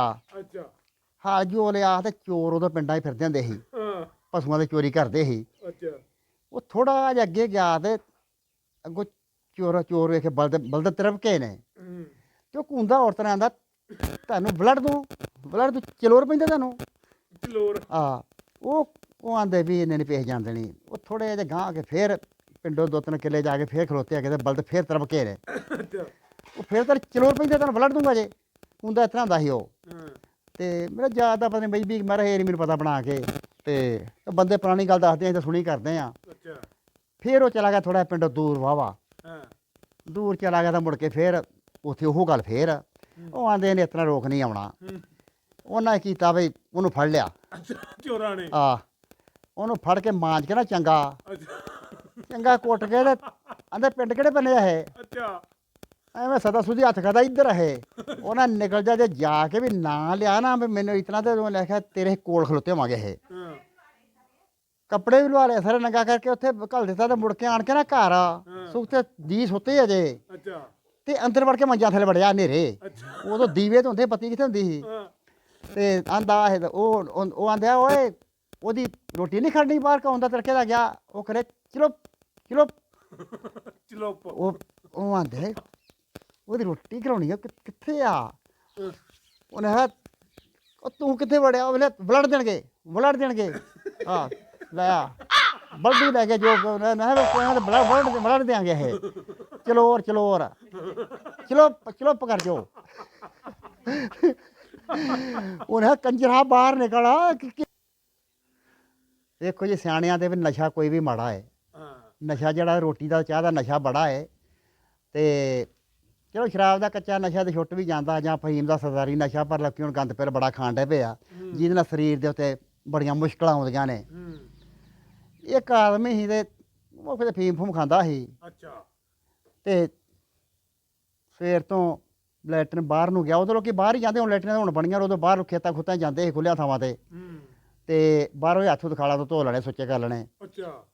ਅੱਛਾ। ਹਾਲ ਜੋ ਲਿਆ ਤੇ ਚੋਰ ਉਦੋਂ ਪਿੰਡਾਂ 'ਚ ਫਿਰਦੇ ਹੁੰਦੇ ਸੀ। ਹਾਂ। ਪਸ਼ੂਆਂ ਦੀ ਚੋਰੀ ਕਰਦੇ ਸੀ। ਅੱਛਾ। ਉਹ ਥੋੜਾ ਜਿਹਾ ਅੱਗੇ ਗਿਆ ਤੇ ਅੱਗੋਂ ਚੋਰ ਚੋਰ ਵੇਖੇ ਬਲਦ ਬਲਦ ਤਿਰਪਕੇ ਨੇ। ਹੂੰ। ਤੇ ਉਹ ਕੁੰਦਾ ਔਰਤ ਨੇ ਆਂਦਾ ਤੁਹਾਨੂੰ ਬਲੱਡ ਦੂੰ? ਬਲੱਡ ਦੂੰ ਚਲੋਰ ਪੈਂਦਾ ਤੁਹਾਨੂੰ? ਚਲੋਰ। ਆ ਉਹ ਉਹ ਆਂਦੇ ਵੀ ਇਹਨੇ ਨਹੀਂ ਪੇਸ਼ ਜਾਣ ਦੇਣੀ। ਉਹ ਥੋੜੇ ਜਿਹੇ ਗਾਂ ਕੇ ਫੇਰ ਪਿੰਡੋਂ ਦੋ ਤਿੰਨ ਕਿੱਲੇ ਜਾ ਕੇ ਫੇਰ ਖਲੋਤੇ ਆ ਕੇ ਤੇ ਬਲਦ ਫੇਰ ਤਿਰਪਕੇ ਨੇ। ਅੱਛਾ। ਉਹ ਫੇਰ ਤਾਂ ਚਲੋਰ ਪੈਂਦਾ ਤੁਹਾਨੂੰ ਬਲੱਡ ਦੂੰਗਾ ਜੇ? ਕੁੰਦਾ ਇਤਨਾ ਹੁੰਦਾ ਸੀ ਉਹ। ਤੇ ਮੇਰਾ ਯਾਦ ਦਾ ਪਤਾ ਨਹੀਂ ਬਈ ਵੀ ਮੈਂ ਨਹੀਂ ਮੈਨੂੰ ਪਤਾ ਬਣਾ ਕੇ ਤੇ ਬੰਦੇ ਪੁਰਾਣੀ ਗੱਲ ਦੱਸਦੇ ਆ ਤਾਂ ਸੁਣੀ ਕਰਦੇ ਆ। ਅੱਛਾ। ਫੇਰ ਉਹ ਚਲਾ ਗਿਆ ਥੋੜਾ ਪਿੰਡੋਂ ਦੂਰ ਵਾਵਾ ਹਾਂ। ਦੂਰ ਚਲਾ ਗਿਆ ਤਾਂ ਮੁੜ ਕੇ ਫੇਰ ਉੱਥੇ ਉਹ ਗੱਲ ਫੇਰ। ਉਹ ਆਂਦੇ ਨੇ ਇਤਨਾ ਰੋਕ ਨਹੀਂ ਆਉਣਾ। ਉਹਨਾਂ ਕੀਤਾ ਬਈ ਉਹਨੂੰ ਫੜ ਲਿਆ। ਚੋਰਾਂ ਨੇ। ਆ ਉਹਨੂੰ ਫੜ ਕੇ ਮਾਂਜ ਕੇ ਨਾ ਚੰਗਾ। ਚੰਗਾ ਕੁੱਟ ਕੇ ਤੇ ਆਂਦੇ ਪਿੰਡ ਕਿਹੜੇ ਬੰਨੇ ਆ ਇਹ? ਅੱਛਾ। ਐਵੇਂ ਸਦਾ ਸੁਦੀ ਹੱਥ ਕਰਦਾ ਇੱਧਰ ਹੈ ਉਹਨਾਂ ਨਿਕਲ ਜਾ ਜੇ ਜਾ ਕੇ ਵੀ ਨਾਂ ਲਿਆ ਨਾ ਵੀ ਮੈਨੂੰ ਇਤਨਾ ਤੇ ਉਹ ਲਿਖਿਆ ਤੇਰੇ ਕੋਲ ਖਲੋਤੇ ਹੋਵਾਂਗੇ ਹਾਂ। ਕੱਪੜੇ ਵੀ ਲਵਾ ਲਏ ਸਾਰੇ ਨੰਗਾ ਕਰਕੇ ਉੱਥੇ ਘੱਲ ਦਿੱਤਾ ਤੇ ਮੁੜ ਕੇ ਆਣ ਕੇ ਨਾ ਘਰ ਹਾਂ। ਸੁੱਖ ਤੇ ਦੀ ਸੁੱਤੇ ਅਜੇ। ਅੱਛਾ। ਤੇ ਅੰਦਰ ਵੜ ਕੇ ਮੰਜਾ ਥੱਲੇ ਵੜਿਆ ਹਨੇਰੇ। ਉਦੋਂ ਦੀਵੇ ਤੋਂ ਹੁੰਦੇ ਬੱਤੀ ਕਿੱਥੇ ਹੁੰਦੀ ਸੀ? ਹਾਂ। ਤੇ ਆਂਦਾ ਇਹ ਤਾਂ ਉਹ ਉਹ ਆਂਦਾ ਓਏ ਉਹਦੀ ਰੋਟੀ ਨਹੀਂ ਖੜਨੀ ਬਾਹਰ ਕੌਂਦਾ ਤੜਕੇ ਦਾ ਗਿਆ? ਉਹ ਕਰੇ ਚਲੋ ਚਲੋ। ਚਲੋ ਉਹ ਉਹ ਆਂਦੇ ਉਹਦੀ ਰੋਟੀ ਖਰਾਉਣੀ ਆ ਕਿ- ਕਿੱਥੇ ਆ? ਹਾਂ। ਉਹਨੇ ਕਿਹਾ ਉਹ ਤੂੰ ਕਿੱਥੇ ਵੜਿਆ? ਉਹ ਵੇਲੇ ਬਲੜ ਦੇਣਗੇ ਬਲੜ ਦੇਣਗੇ। ਹਾਂ ਲੈ ਆ। ਬਲਦੀ ਲੈ ਕੇ ਜੋ ਮੈਂ ਮੈਂ ਕਿਹਾ ਬਲੜ ਬਲੜ ਬਲੜ ਦੇਾਂਗੇ ਇਹ। ਚਲੋਰ ਚਲੋਰ ਚਲੋ ਚਲੋ ਪਕੜ ਜੋ। ਉਹਨੇ ਕੰਜਰਾ ਬਾਹਰ ਨਿਕਲ ਕਿ- ਕਿ- ਦੇਖੋ ਜੀ ਸਿਆਣਿਆਂ ਦੇ ਵੀ ਨਸ਼ਾ ਕੋਈ ਵੀ ਮਾੜਾ ਹੈ ਹਾਂ। ਨਸ਼ਾ ਜਿਹੜਾ ਰੋਟੀ ਦਾ ਚਾਹ ਦਾ ਨਸ਼ਾ ਬੜਾ ਹੈ ਤੇ ਚਲੋ ਸ਼ਰਾਬ ਦਾ ਕੱਚਾ ਨਸ਼ਾ ਤੇ ਛੁੱਟ ਵੀ ਜਾਂਦਾ ਜਾਂ ਫਹੀਮ ਦਾ ਸਰਦਾਰੀ ਨਸ਼ਾ ਪਰ ਲੋਕੀ ਹੁਣ ਗੰਦ ਪੇਰ ਬੜਾ ਖਾਣ ਡੇ ਪਿਆ। ਜਿਹਦੇ ਨਾਲ ਸਰੀਰ ਦੇ ਉੱਤੇ ਬੜੀਆਂ ਮੁਸ਼ਕਲਾਂ ਆਉਂਦੀਆਂ ਨੇ। ਇੱਕ ਆਦਮੀ ਸੀ ਤੇ ਉਹ ਕਿਤੇ ਫੀਮ ਫੂਮ ਖਾਂਦਾ ਸੀ। ਅੱਛਾ। ਤੇ ਸਵੇਰ ਤੋਂ ਲੈਟਰਨ ਬਾਹਰ ਨੂੰ ਗਿਆ। ਉਦੋਂ ਲੋਕੀ ਬਾਹਰ ਹੀ ਜਾਂਦੇ ਹੁਣ ਲੈਟਰਨ ਹੁਣ ਬਣੀਆਂ ਉਦੋਂ ਬਾਹਰ ਖੇਤਾਂ ਖੁੱਤਾਂ ਜਾਂਦੇ ਸੀ ਖੁੱਲਿਆ ਥਾਵਾਂ ਤੇ। ਤੇ ਬਾਹਰੋਂ ਹੱਥ ਹੁੱਥ ਖਾਲਾ ਤੋਂ ਧੋ ਲੈਣੇ ਸੁੱਚੇ ਕਰ ਲੈਣੇ। ਅੱਛਾ।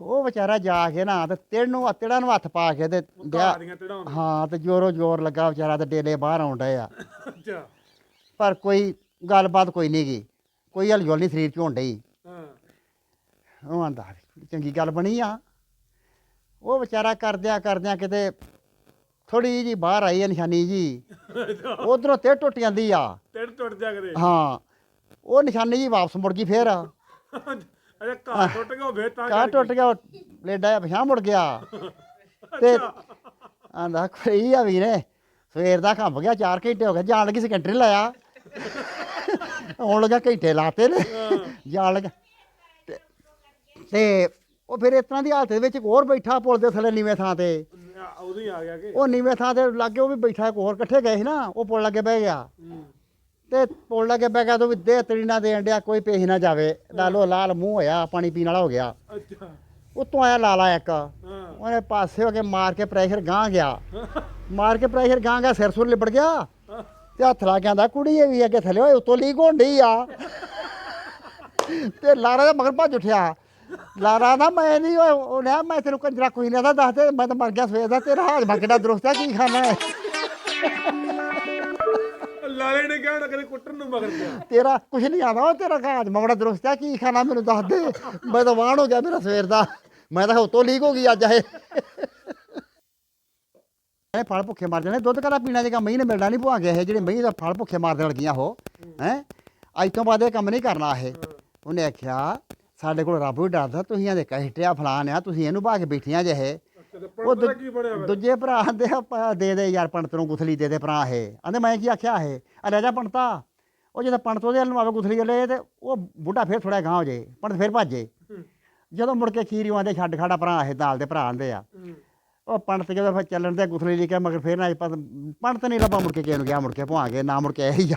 ਉਹ ਵਿਚਾਰਾ ਜਾ ਕੇ ਨਾ ਤੇ ਤਿੜ ਨੂੰ ਤਿੜਾਂ ਨੂੰ ਹੱਥ ਪਾ ਕੇ ਤੇ ਦੀਆਂ ਤੜਾਉਣ ਹਾਂ ਤੇ ਜੋਰੋ ਜੋਰ ਲੱਗਾ ਵਿਚਾਰਾ ਤੇ ਡੇਲੇ ਬਾਹਰ ਆਉਣ ਡਏ ਆ ਅੱਛਾ। ਪਰ ਕੋਈ ਗੱਲਬਾਤ ਕੋਈ ਨਹੀਂ ਗਈ ਕੋਈ ਹਲਜੁਲ ਨਹੀਂ ਸਰੀਰ 'ਚ ਹੋਣ ਡਈ। ਹਾਂ। ਉਹ ਆਂਦਾ ਚੰਗੀ ਗੱਲ ਬਣੀ ਆ। ਉਹ ਵਿਚਾਰਾ ਕਰਦਿਆਂ ਕਰਦਿਆਂ ਕਿਤੇ ਥੋੜੀ ਜੀ ਬਾਹਰ ਆਈ ਆ ਨਿਸ਼ਾਨੀ ਜੀ। ਉਧਰੋਂ ਤੇ ਟੁੱਟ ਜਾਂਦੀ ਆ। ਤੇੜ ਟੁੱਟ ਜਾ ਕਰੇ ਹਾਂ। ਉਹ ਨਿਸ਼ਾਨੀ ਜੀ ਵਾਪਸ ਮੁੜ ਗਈ ਫੇਰ। ਅਰੇ ਘਰ ਟੁੱਟ ਫੇਰ ਤਾਂ ਕਾ ਟੁੱਟ ਗਿਆ ਲੇਡਾ ਆ ਪਛਾਂ ਮੁੜ ਗਿਆ। ਤੇ ਆਂਦਾ ਕੋਈ ਆ ਵੀਰੇ ਸਵੇਰ ਦਾ ਕੰਬ ਗਿਆ 4 ਘੰਟੇ ਹੋ ਗਏ ਜਾਣ ਲੱਗੀ ਸੈਕੰਡਰੀ ਲਾਇਆ। ਹੁਣ ਲੱਗਾ ਘੰਟੇ ਲਾਤੇ ਨੇ ਜਾਣ ਲੱਗਾ। ਤੇ- ਉਹ ਫਿਰ ਇਸ ਤਰ੍ਹਾਂ ਦੀ ਹਾਲਤ ਦੇ ਵਿੱਚ ਇੱਕ ਹੋਰ ਬੈਠਾ ਪੁਲ ਦੇ ਥੱਲੇ ਨੀਵੇਂ ਥਾਂ ਤੇ। ਉਦੋਂ ਹੀ ਆ ਗਿਆ ਕਿ? ਉਹ ਨੀਵੇਂ ਥਾਂ ਤੇ ਲਾਗੇ ਉਹ ਵੀ ਬੈਠਾ ਇੱਕ ਹੋਰ ਇਕੱਠੇ ਗਏ ਸੀ ਨਾ ਉਹ ਪੁਲ ਲੱਗੇ ਬਹਿ ਗਿਆ। ਤੇ ਪੁਲ ਲੱਗੇ ਬਹਿ ਗਿਆ ਤੋਂ ਵੀ ਦੇ ਤੜੀ ਨਾ ਦੇਣ ਡਿਆ ਕੋਈ ਪੇਸ਼ ਨਾ ਜਾਵੇ। ਲਾਲੋ ਲਾਲ ਮੂੰਹ ਹੋਇਆ ਪਾਣੀ ਪੀਣ ਵਾਲਾ ਹੋ ਗਿਆ। ਅੱਛਾ। ਉਤੋਂ ਆਇਆ ਲਾਲਾ ਇੱਕ। ਉਹਨੇ ਪਾਸੇ ਹੋ ਕੇ ਮਾਰ ਕੇ ਪ੍ਰੈਸ਼ਰ ਗਾਂ ਗਿਆ। ਮਾਰ ਕੇ ਪ੍ਰੈਸ਼ਰ ਗਾਂ ਗਿਆ ਸਿਰ ਸੁਰ ਲਿਬੜ ਗਿਆ। ਤੇ ਹੱਥ ਲਾ ਕੇ ਆਂਦਾ ਕੁੜੀ ਇਹ ਵੀ ਅੱਗੇ ਥੱਲੇ ਓਏ ਉਤੋਂ ਲੀਕ ਹੋਣ ਡਈ ਆ। ਤੇ ਲਾਰਾ ਦਾ ਮਗਰ ਭੱਜ ਉੱਠਿਆ। ਲਾਰਾ ਦਾ ਮੈਂ ਨਹੀਂ ਓਏ ਉਹਨੇ ਮੈਂ ਤੈਨੂੰ ਕੰਜਰਾ ਕੋਈ ਨਹੀਂ ਆਦਾ ਦੱਸ ਦੇ ਮੈਂ ਤਾਂ ਮਰ ਗਿਆ ਸਵੇਰ ਦਾ ਤੇਰਾ ਹਾਜ਼ਮਾ ਕਿੱਡਾ ਦਰੁਸਤ ਹੈ ਕੀ ਖਾਣਾ ਹੈ? ਲਾਲੇ ਨੇ ਕਿਹਾ ਕਦੇ ਕੁੱਟਣ ਨੂੰ ਮਗਰ ਪਿਆ। ਤੇਰਾ ਕੁਛ ਨਹੀਂ ਆਉਂਦਾ ਉਹ ਤੇਰਾ ਹਾਜ਼ਮਾ ਬੜਾ ਦਰੁਸਤ ਹੈ ਕੀ ਖਾਣਾ ਮੈਨੂੰ ਦੱਸ ਦੇ। ਮੈਂ ਤਾਂ ਵਾਣ ਹੋ ਗਿਆ ਮੇਰਾ ਸਵੇਰ ਦਾ। ਮੈਂ ਤਾਂ ਉਤੋਂ ਲੀਕ ਹੋ ਗਈ ਅੱਜ ਇਹ ਇਹ ਫਲ ਭੁੱਖੇ ਮਰ ਜਾਣੇ। ਦੁੱਧ ਕਦਾ ਪੀਣਾ ਜੇ ਮਹੀਂ ਨੇ ਮਿਲਣਾ ਨਹੀਂ ਭੁਆ ਗਿਆ ਇਹ ਜਿਹੜੇ ਮਹੀਂ ਦਾ ਫਲ ਭੁੱਖੇ ਮਾਰਦੇ ਲੱਗੀਆਂ ਉਹ। ਹੈ? ਅੱਜ ਤੋਂ ਬਾਅਦ ਇਹ ਕੰਮ ਨਹੀਂ ਕਰਨਾ ਇਹ। ਉਹਨੇ ਆਖਿਆ, ਸਾਡੇ ਕੋਲ ਰੱਬ ਵੀ ਡਰਦਾ, ਤੁਸੀਂ ਇਹਦੇ ਕਹਿਟਿਆ ਫਲਾਨ ਆ, ਤੁਸੀਂ ਇਹਨੂੰ ਭਾ ਕੇ ਬੈਠੀਆਂ ਜੇ ਇਹ। ਉਹ ਦੂ- ਕੀ ਦੂਜੇ ਭਰਾ ਆਂਦੇ ਆਪਾਂ ਦੇ ਦੇ ਯਾਰ ਪੰਡਤ ਨੂੰ ਗੁਥਲੀ ਦੇ ਦੇ ਭਰਾ ਇਹ। ਆਂਦੇ ਮੈਂ ਕੀ ਆਖਿਆ ਇਹ? ਆ ਲੈ ਜਾ ਪੰਡਤਾ। ਉਹ ਜਦੋਂ ਪੰਡਤ ਉਹਦੇ ਵੱਲ ਨੂੰ ਆਵੇ ਗੁਥਲੀ ਲੈ ਤੇ ਉਹ ਬੁੱਢਾ ਫੇਰ ਥੋੜਾ ਗਾਂ ਹੋ ਜੇ ਪੰਡਤ ਫੇਰ ਭੱਜੇ ਜਦੋਂ ਮੁੜ ਕੇ ਖੀਰੀ ਆਂਦੇ ਛੱਡ ਖਾੜਾ ਭਰਾ ਇਹ ਨਾਲ ਦੇ ਭਰਾ ਆਂਦੇ ਆ। ਉਹ ਪੰਡਤ ਜਦੋਂ ਫਿਰ ਚੱਲਣ ਦੇ ਗੁਥਲੀ ਲਿਖਿਆ ਮਗਰ ਫੇਰ ਨਾ ਪੰਡਤ ਨਹੀਂ ਲੱਭਾ ਮੁੜ ਕੇ ਕਿਸੇ ਨੂੰ ਗਿਆ ਮੁੜ ਕੇ ਭੁਆ ਕੇ ਨਾ ਮੁੜ ਕੇ ਆਇਆ ਹੀ ਆ।